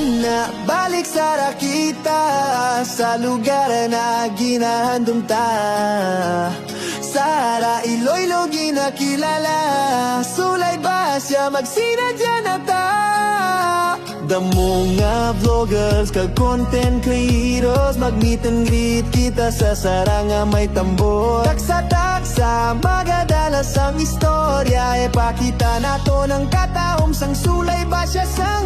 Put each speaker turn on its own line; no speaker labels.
nga balik sa kita Sa lugar na ginahandong ta. Sara Iloilo ginakilala. Sulay ba siya magsinadya na ta? Damo nga vloggers kag content creators. Mag-meet and greet kita sa saranga may tambor. Taksa-taksa magadalas ang istorya. Epakita nato ng kataom sang sulay ba siya sang Sulay ba siya sa